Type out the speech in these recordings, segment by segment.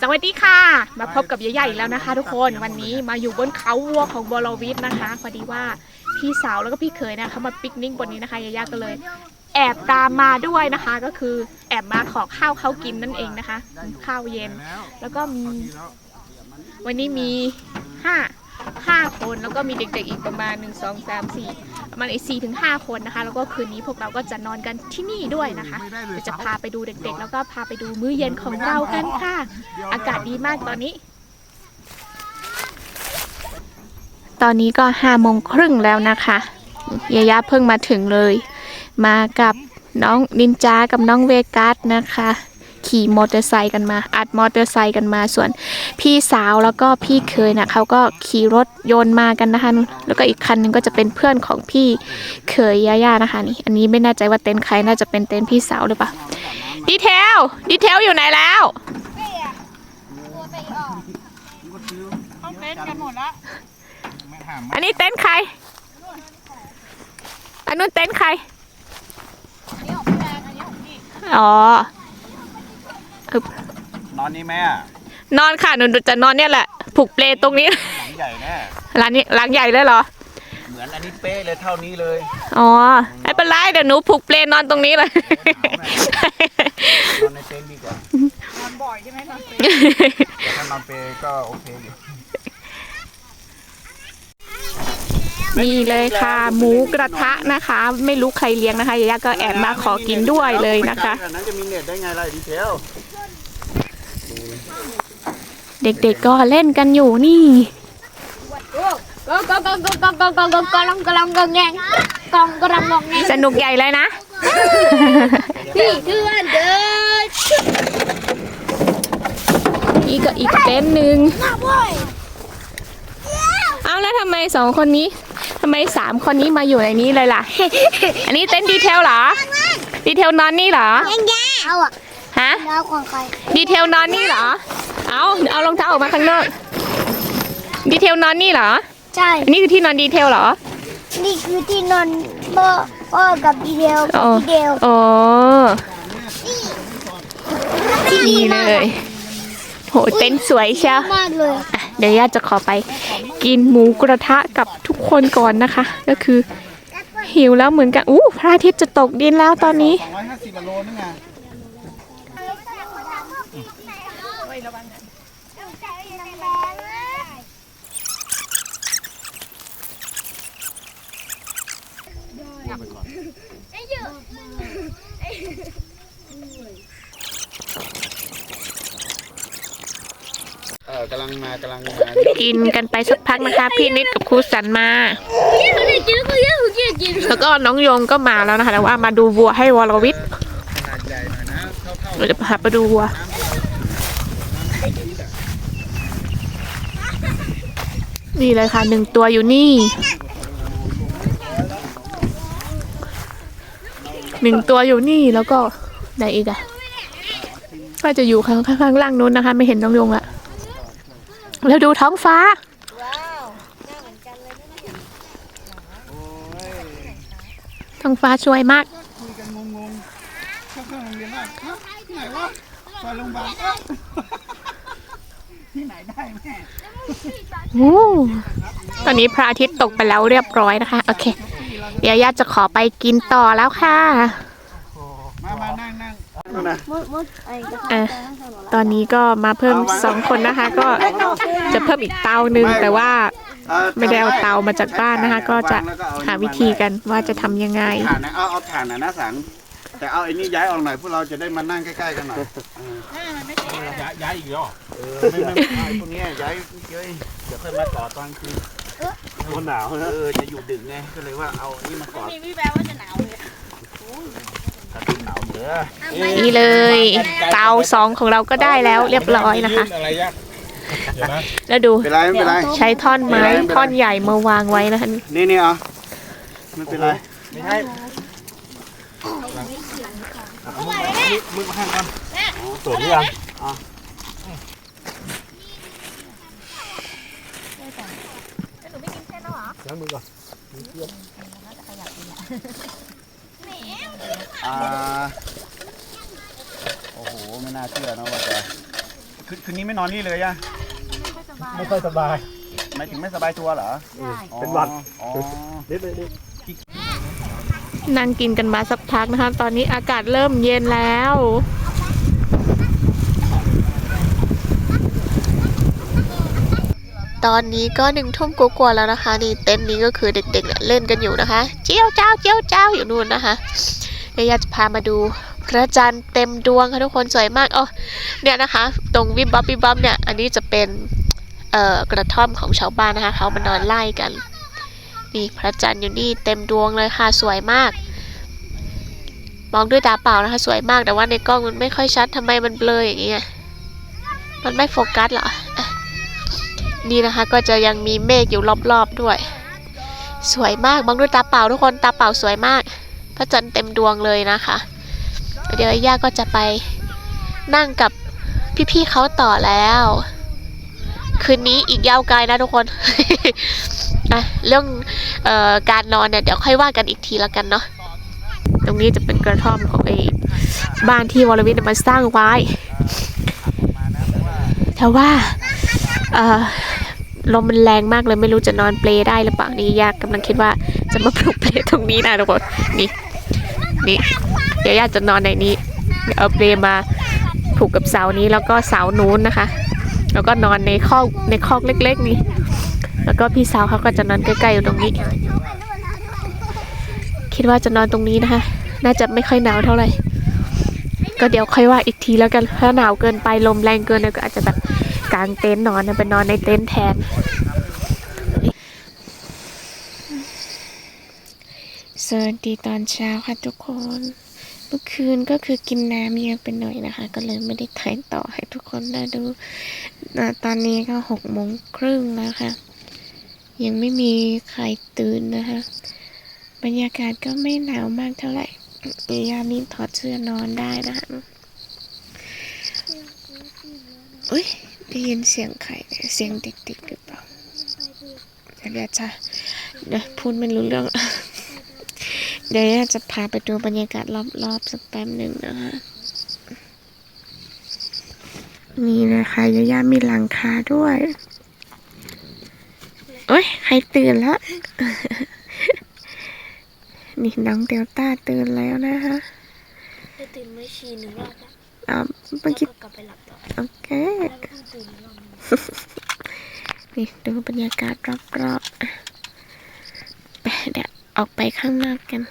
สวัสดีค่ะ มาพบกับยายใหญ่อีกแล้วนะคะ ทุกคนวันนี้มาอยู่บนเขาวัวของบรวิทย์นะคะพอดีว่าพี่สาวแล้วก็พี่เขยนะเขามาปิกนิกบนนี้นะคะยายาก็เลย แอบตามมาด้วยนะคะ ก็คือแอบมาขอข้าวเขากินนั่นเองนะคะ ข้าวเย็น แล้วก็มีวันนี้มีห้าห้าคนแล้วก็มีเด็กๆอีกประมาณหนึ่งสองสามสี่ ประมาณอีกสี่ถึงห้าคนนะคะ แล้วก็คืนนี้พวกเราก็จะนอนกันที่นี่ด้วยนะคะเดี๋ยวจะพาไปดูเด็กๆ แล้วก็พาไปดูมื้อเย็นของเรากันค่ะ อากาศดีมากตอนนี้ ตอนนี้ก็ห้าโมงครึ่งแล้วนะคะยายาเพิ่งมาถึงเลย มากับน้องนินจากับน้องเวกัสนะคะ ขี่มอเตอร์ไซค์กันมา อัดมอเตอร์ไซค์กันมาส่วนพี่สาวแล้วก็พี่เคยนะเขาก็ขี่รถยนต์มากันนะคะแล้วก็อีกคันนึงก็จะเป็นเพื่อนของพี่เคยย่าๆนะคะนี่อันนี้ไม่แน่ใจว่าเต็นท์ใครน่าจะเป็นเต็นท์พี่สาวหรือเปล่าดีเทลดีเทลอยู่ไหนแล้วอันนี้เต็นท์ใคร อันนู้นเต็นท์ใคร อ๋อ นอนนี่แม่อะนอนค่ะหนูจะนอนเนี่ยแหละ ผูกเปลตรงนี้ หลังใหญ่แน่ร้านนี้หลังใหญ่เลยเหรอ เหมือนอันนี้เป๊ะเลยเท่านี้เลย อ๋อไม่เป็นไรเดี๋ยวหนูผูกเปลนอนตรงนี้เลย นอนในเต็นท์ดีกว่านอนบ่อยใช่ไหมนอนเปแต่ถ้านอนเปก็โอเคอยู่ นี่เลยค่ะ หมูกระทะนะคะ ไม่รู้ใครเลี้ยงนะคะยายาก็แอบมาขอกินด้วยเลยนะคะไม่ไกลขนาดนั้นจะมีเน็ตได้ไงล่ะดีเทล เด็กๆก็เล่นกันอยู่นี่สนุกใหญ่เลยนะ นี่คือวันเดินอีกก็อีกเต็นท์หนึ่งเอาแล้วทำไมสองคนนี้ทำไมสามคนนี้มาอยู่ในนี้เลยล่ะ อันนี้เต็นท์ดีเทลเหรอ ดีเทลนอนนี่เหรอ ฮะ ดีเทลนอนนี่เหรอ เอาเอารองเท้าออกมาข้างนอก ดีเทลนอนนี่เหรอ ใช่อันนี้คือที่นอนดีเทลเหรอ นี่คือที่นอนพ่อพ่อกับดีเดลกับอ๋อดีเดลอ๋อที่นี่ดีเลมากยโหเต็นท์สวยเชียวมากเลยอะเดี๋ยวย่าจะขอไปกินหมูกระทะกับทุกคนก่อนนะคะ ก็คือหิวแล้วเหมือนกันอู้พระอาทิตย์จะตกดินแล้วตอนนี้ ส องร้อยห้าสิบโลนึงไงเออกำลังมากำลังมากินกันไปสักพักนะคะ พี่นิดกับครูสันมา แล้วก็น้องโยงก็มาแล้วนะคะแต่ว่ามาดูวัวให้วรวิทย์ขนาดใหญ่หน่อยนะเท่าเท่าเราจะพาไปดูวัว นี่เลยค่ะหนึ่งตัวอยู่นี่หนึ่งตัวอยู่นี่แล้วก็ไหนอีกอะก็จะอยู่ข้างข้างล่างนู้นนะคะ ไม่เห็นน้องโยงละ แล้วดูท้องฟ้าท้องฟ้าสวยมาก คุยกันงงๆข้างๆโรงเรียนว่าฮะที่ไหนวะไปโรงพยาบาลเอ้าที่ไหนได้แม่โอ้ตอนนี้พระอาทิตย์ตกไปแล้วเรียบร้อยนะคะ โอเค เดี๋ยวญาติจะขอไปกินต่อแล้วค่ะ อ้กระทะเอ่อตอนนี้ก็มาเพิ่มสองคนนะคะ ก็จะเพิ่มอีกเตาหนึ่งแต่ว่าไม่ได้เอาเตามาจากบ้านนะคะ ก็จะหาวิธีกันว่าจะทำยังไงถ่านนะเอาเอาถ่านนะนะสันแต่เอาไอ้นี่ย้ายออกหน่อยพวกเราจะได้มานั่งใกล้ๆกันหน่อยย้ายย้ายอีกแล้วเออไม่ไม่ไม่ไอ้พวกเนี้ยย้ายเยอะเดี๋ยวค่อยมาต่อตอนคืนคนหนาวเอนะอจะอยู่ดึกไงก็เลยว่าเอาอันนี้มาก่อนมีวิแววว่าจะหนาวเลยถ้าถึงห นาวเหนือนี่เลย เตาสองของเราก็ได้แล้วเรียบร้อยนะคะ อะไรยากเดี๋ยวนะแล้วดูเป็นไรไม่เป็นไร ใช้ท่อนไม้ท่อนใหญ่มาวางไว้นะคะนี่นี่เอาไม่เป็นไรไม่ใช่มึงมาให้กันสวมยังล้างมือก่อน อ่าโอ้โหไม่น่าเชื่อนะว่าจะคืนคืนนี้ไม่นอนนี่เลยอะไม่ค่อยสบาย หมายถึงไม่สบายตัวเหรอเป็นหวัด อ๋อนิดนิดนิดนั่งกินกันมาสักพักนะคะตอนนี้อากาศเริ่มเย็นแล้ว ตอนนี้ก็หนึ่งทุ่มกว่าๆแล้วนะคะ นี่เต็นท์นี้ก็คือเด็กๆเนี่ยเล่นกันอยู่นะคะ เจียวเจ้าเจียวเจ้าอยู่นู่นนะคะ อยากจะพามาดูพระจันทร์เต็มดวงค่ะทุกคนสวยมากอ๋อเนี่ยนะคะ ตรงวิบบับวิบบับเนี่ย อันนี้จะเป็นเอ่อกระท่อมของชาวบ้านนะคะ เขามานอนไล่กัน นี่พระจันทร์อยู่นี่เต็มดวงเลยค่ะสวยมาก มองด้วยตาเปล่านะคะ สวยมากแต่ว่าในกล้องมันไม่ค่อยชัดทำไมมันเบลออย่างเงี้ยมันไม่โฟกัสเหรอนี่นะคะก็จะยังมีเมฆอยู่รอบๆด้วย สวยมากมองด้วยตาเปล่าทุกคนตาเปล่าสวยมาก ระจันทร์เต็มดวงเลยนะคะ เดี๋ยวย่าก็จะไปนั่งกับพี่ๆเขาต่อแล้ว คืนนี้อีกยาวไกลนะทุกคนอะเรื่องออการนอนเนี่ยเดี๋ยวค่อยว่ากันอีกทีแล้วกันเนาะตรงนี้จะเป็นกระท่อมของไอ้บ้านที่วรวิทย์เอามาสร้างไว้แต่ว่าเออลมมันแรงมากเลยไม่รู้จะนอนเปลได้หรือเปล่านี่ยากกำลังคิดว่าจะมาปลุกเปลตรงนี้นะทุกคนนี่ นี่เดี๋ยวยาจะนอนในนี้เอาเปลมาผูกกับเสานี้แล้วก็เสานู้นนะคะ แล้วก็นอนในคอกในคอกเล็ก ๆ นี่ แล้วก็พี่สาวเขาก็จะนอนใกล้ๆอยู่ตรงนี้ คิดว่าจะนอนตรงนี้นะคะ น่าจะไม่ค่อยหนาวเท่าไหร่ ก็เดี๋ยวค่อยว่าอีกทีแล้วกันถ้าหนาวเกินไปลมแรงเกินเนี่ยก็อาจจะแบบกางเต็นท์นอนไปนอนในเต็นท์แทน สวัสดีตอนเช้าค่ะทุกคน เมื่อคืนก็คือกินน้ำเยอะไปหน่อยนะคะ ก็เลยไม่ได้ถ่ายต่อให้ทุกคนได้ดูตอนนี้ก็หกโมงครึ่งแล้วค่ะ ยังไม่มีใครตื่นนะคะ บรรยากาศก็ไม่หนาวมากเท่าไหร่ยามนี้ถอดเสื้อนอนได้นะคะอุ้ยได้ยินเสียงใครเนี่ยเสียงเด็กๆหรือเปล่าเดี๋ยวจ้ะเดี๋ยวพูดไม่รู้เรื่อง เดี๋ยวจะพาไปดูบรรยากาศรอบๆสักแป๊บหนึ่งนะคะ นี่นะคะยาย่ามีหลังคาด้วยโอ้ยใครตื่นแล้ว นี่น้องเดลต้าตื่นแล้วนะคะจะตื่นไม่ชีหนึ่งรอบแล้วอ่าเมื่อกี้ก็กลับไปหลับต่อโอเคแล้วเพิ่งตื่นอีกรอบหนึ่งนี่ดูบรรยากาศรอบๆอะไปเดี๋ยวออกไปข้างนอกกัน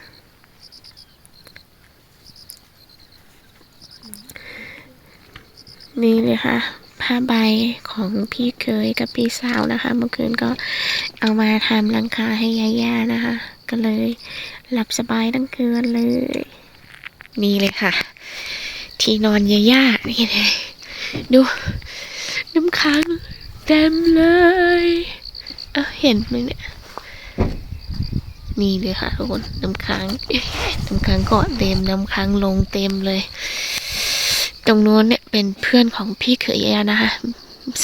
นี่เลยค่ะผ้าใบของพี่เคยกับพี่สาวนะคะ เมื่อคืนก็เอามาทำหลังคาให้ย่านะคะ ก็เลยหลับสบายทั้งคืนเลย นี่เลยค่ะ ที่นอนย่านี่เลยดูน้ำค้างเต็มเลยเอ้าเห็นไหมเนี่ยนี่เลยค่ะทุกคนน้ำค้างน้ำค้างเกาะเต็มน้ำค้างลงเต็มเลย ตรงนู้นเนี่ยเป็นเพื่อนของพี่เขยนะคะ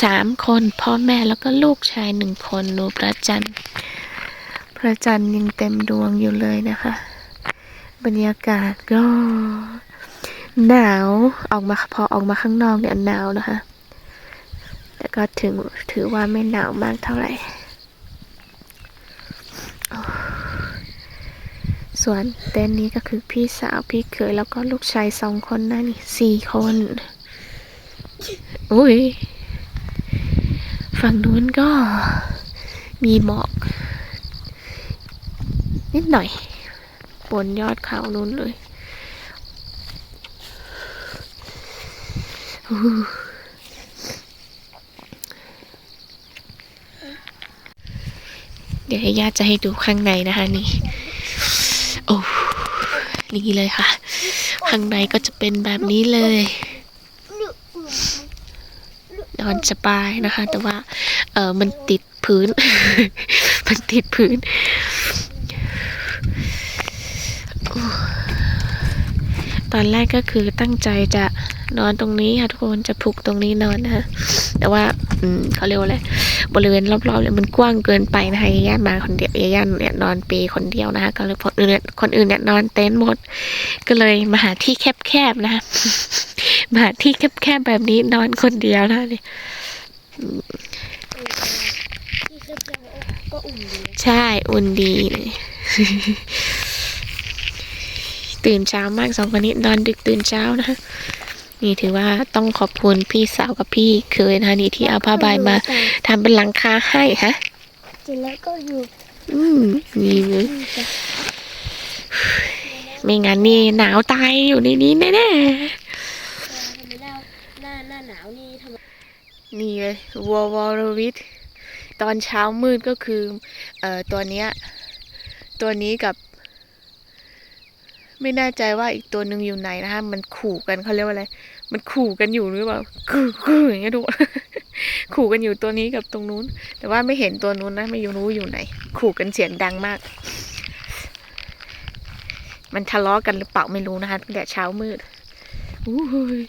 สามคนพ่อแม่แล้วก็ลูกชายหนึ่งคนดูพระจันทร์พระจันทร์ยังเต็มดวงอยู่เลยนะคะ บรรยากาศก็หนาวออกมาพอออกมาข้างนอกเนี่ยหนาวนะคะ แต่ก็ถึงถือว่าไม่หนาวมากเท่าไหร่ ส่วนเต็นท์นี้ก็คือพี่สาวพี่เขยแล้วก็ลูกชายสองคนนะนี่สี่คนอุ้ยฝั่งนู้นก็มีหมอก นิดหน่อย บนยอดเขานู้นเลยเดี๋ยวให้ญาติจะให้ดูข้างในนะคะนี่ โอ้นี่เลยค่ะ ข้างในก็จะเป็นแบบนี้เลย นอนสบายนะคะ แต่ว่า เออมันติดพื้น มันติดพื้น ตอนแรกก็คือตั้งใจจะนอนตรงนี้ค่ะทุกคนจะผูกตรงนี้นอนนะคะแต่ว่าอืมเขาเรียกว่าอะไร บริเวณรอบๆเนี่ยมันกว้างเกินไปนะคะยาย่ามาคนเดียวยาย่าเนี่ยนอนเปรคนเดียวนะคะก็เลยคนอื่นเนี่ยคนอื่นเนี่ยนอนเต็นท์หมด ก็เลยมาหาที่แคบๆนะคะมาที่แคบๆแบบนี้นอนคนเดียวนะนี่ที่เคยเจอก็อุ่นดีใช่อุ่นดีเลยตื่นเช้ามากสองคนนี้นอนดึกตื่นเช้านะ นี่ถือว่าต้องขอบคุณพี่สาวกับพี่เคยนะคะนี่ที่เอาผ้าใบมาทำเป็นหลังคาให้ฮะจริงแล้วก็อยู่ อืมนี่เลยไม่งั้นนี่หนาวตายอยู่ในนี้แน่ทำไมหน้าหน้าหน้าหนาวนี่ทำไมๆนี่เลยวัววอลวิทตอนเช้ามืดก็คือ เอ่อตัวเนี้ย ตัวนี้กับ ไม่แน่ใจว่าอีกตัวหนึ่งอยู่ไหนนะคะ มันขู่กันเขาเรียกว่าอะไร มันขู่กันอยู่หรือเปล่าคือคืออย่างเงี้ยทุกคนขู่กันอยู่ตัวนี้กับตรงนู้น แต่ว่าไม่เห็นตัวนู้นนะ ไม่รู้อยู่ไหน ขู่กันเสียงดังมาก มันทะเลาะกันหรือเปล่าไม่รู้นะคะตั้งแต่เช้ามืดอู้ย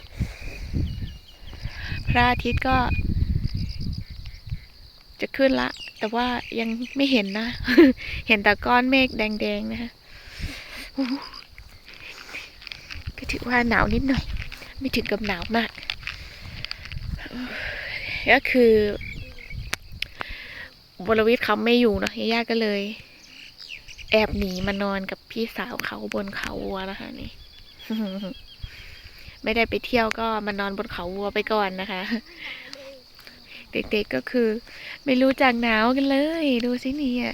พระอาทิตย์ก็ จะขึ้นละ แต่ว่ายังไม่เห็นนะ เห็นแต่ก้อนเมฆแดงๆนะคะอู้หูก็ ถือว่าหนาวนิดหน่อย ไม่ถึงกับหนาวมาก ก็คือบรวิทย์เขาไม่อยู่เนอะย่าก็เลย แอบหนีมานอนกับพี่สาวเขาบนเขาวัวนะคะนี่ไม่ได้ไปเที่ยวก็มานอนบนเขาวัวไปก่อนนะคะ เด็กๆก็คือ ไม่รู้จักหนาวกันเลย ดูสิเนี่ย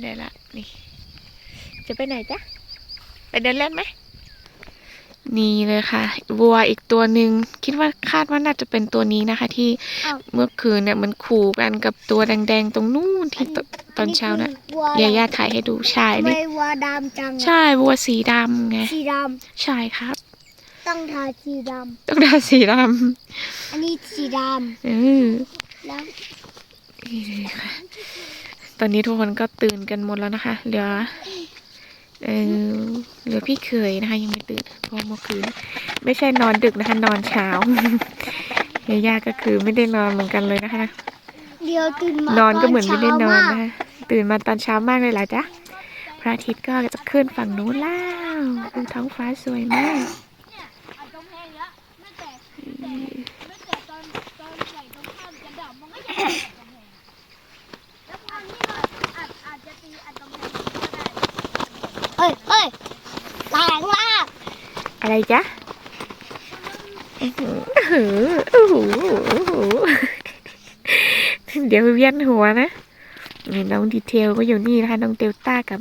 ไปไหนละนี่ จะไปไหนจ๊ะ ไปเดินเล่นไหม นี่เลยค่ะ วัวอีกตัวหนึ่งคิดว่าคาดว่าน่าจะเป็นตัวนี้นะคะ ที่เมื่อคืนเนี่ยมันขู่กันกับตัวแดงๆ ตรงนู้นที่ตตอนเช้าน่ะวัวยาย่าถ่ายให้ดูใช่ทำไมนี่วัวดำจังอะใช่วัวสีดำไงสีดใช่ครับำต้องทาสีดต้องได้สีดำอันนี้สีดำเออำแล้วนี่เลยค่ะ ตอนนี้ทุกคนก็ตื่นกันหมดแล้วนะคะ เหลือเออเหลือพี่เคยนะคะ ยังไม่ตื่นเพราะเมื่อคืนไม่ใช่นอนดึกนะคะ นอนเช้ายาย่าก็คือไม่ได้นอนเหมือนกันเลยนะคะ เดี๋ยวตื่นมานอนก็เหมือนไม่ได้นอนช้ามากนะคะตื่นมาตอนเช้ามากเลยล่ะจ๊ะพระอาทิตย์ก็จะขึ้นฝั่งนู้นแล้วดูท้องฟ้าสวยมากเอ้ยเอ้ยแรงมากอะไรจ๊ะอื้อหืออื้อหืออื้อหือเดี๋ยวเวียนหัวนะนี่น้องดีเทลก็อยู่นี่นะคะ น้องเดลต้ากับ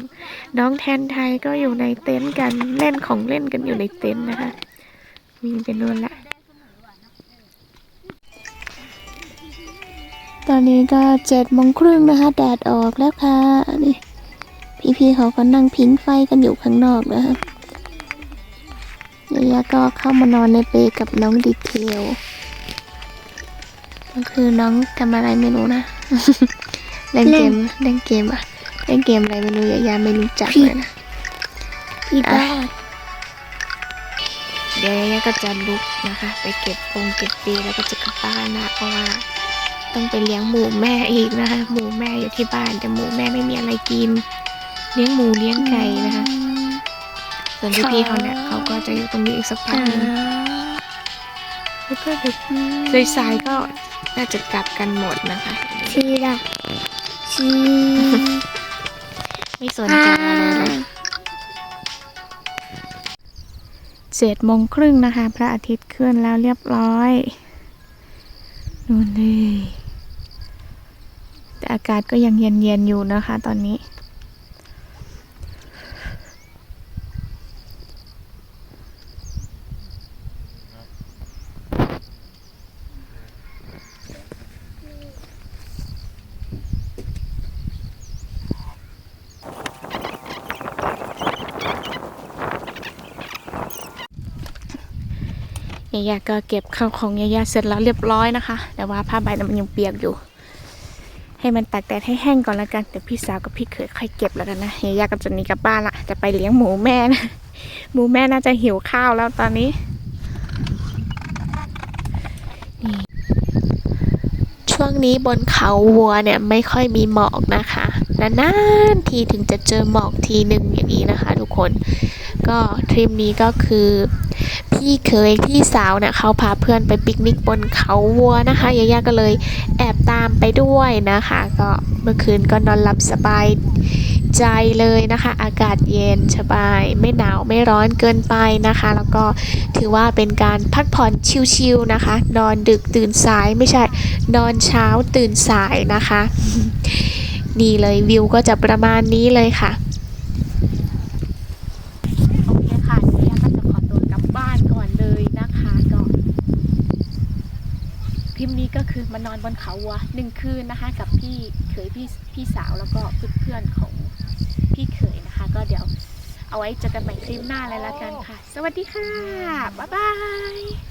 น้องแทนไทยก็อยู่ในเต็นท์กันเล่นของเล่นกันอยู่ในเต็นท์นะคะวิ่งไปนู่นละตอนนี้ก็เจ็ดโมงครึ่งนะคะ แดดออกแล้วค่ะนี่ พี่ๆเขาก็นั่งพิงไฟกันอยู่ข้างนอกนะคะยายาก็เข้ามานอนในเปรกับน้องดีเทล ก็คือน้องทำอะไรไม่รู้นะ เล่นเกม เล่นเกมอะเล่นเกมอะไรไม่รู้ยายาไม่รู้จักเลยนะพี่บ้าเดี๋ยวยายาก็จะลุกนะคะ ไปเก็บปงเก็บปีแล้วก็จะกลับบ้านนะเพราะว่าต้องไปเลี้ยงหมูแม่อีกนะคะหมูแม่อยู่ที่บ้านแต่หมูแม่ไม่มีอะไรกิน เลี้ยงหมูเลี้ยงไก่นะคะ ส่วนพี่ๆเขาเนี่ยเขาก็จะอยู่ตรงนี้อีกสักพักหนึงแล้วก็เด็กเลยสายก็น่าจะกลับกันหมดนะคะชีละชีไม่สนใจอะไรเลยเจ็ดโมงครึ่งนะคะ พระอาทิตย์ขึ้นแล้วเรียบร้อยนู่นเลย แต่อากาศก็ยังเย็นๆอยู่นะคะตอนนี้ ยายาก็เก็บข้าวของยายาเสร็จแล้วเรียบร้อยนะคะ แต่ว่าผ้าใบมันยังเปียกอยู่ ให้มันตากแดดให้แห้งก่อนแล้วกัน แต่พี่สาวกับพี่เขยค่อยเก็บแล้วกันนะยายาก็จะหนีกลับบ้านละจะไปเลี้ยงหมูแม่นะหมูแม่น่าจะหิวข้าวแล้วตอนนี้นี่ช่วงนี้บนเขาวัวเนี่ยไม่ค่อยมีหมอกนะคะนานๆทีถึงจะเจอหมอกทีหนึ่งอย่างนี้นะคะ ทุกคน ก็ทริปนี้ก็คือ พี่เคยพี่สาวเนี่ยเขาพาเพื่อนไปปิกนิกบนเขาวัวนะคะยาย่าก็เลยแอบตามไปด้วยนะคะ ก็เมื่อคืนก็นอนหลับสบายใจเลยนะคะ อากาศเย็นสบาย ไม่หนาวไม่ร้อนเกินไปนะคะ แล้วก็ถือว่าเป็นการพักผ่อนชิลๆนะคะ นอนดึกตื่นสายไม่ใช่นอนเช้าตื่นสายนะคะ นี่เลยวิวก็จะประมาณนี้เลยค่ะ โอเคค่ะเดี๋ยวย่าก็จะขอตัวกลับบ้านก่อนเลยนะคะก็คลิปนี้ก็ คือมานอนบนเขาวัวหนึ่งคืนนะคะกับพี่เขยพี่พี่สาวแล้วก็เพื่อนๆของพี่เขยนะคะ ก็เดี๋ยวเอาไว้เจอกันใหม่คลิปหน้าเลยละกันค่ะ สวัสดีค่ะ บ๊ายบาย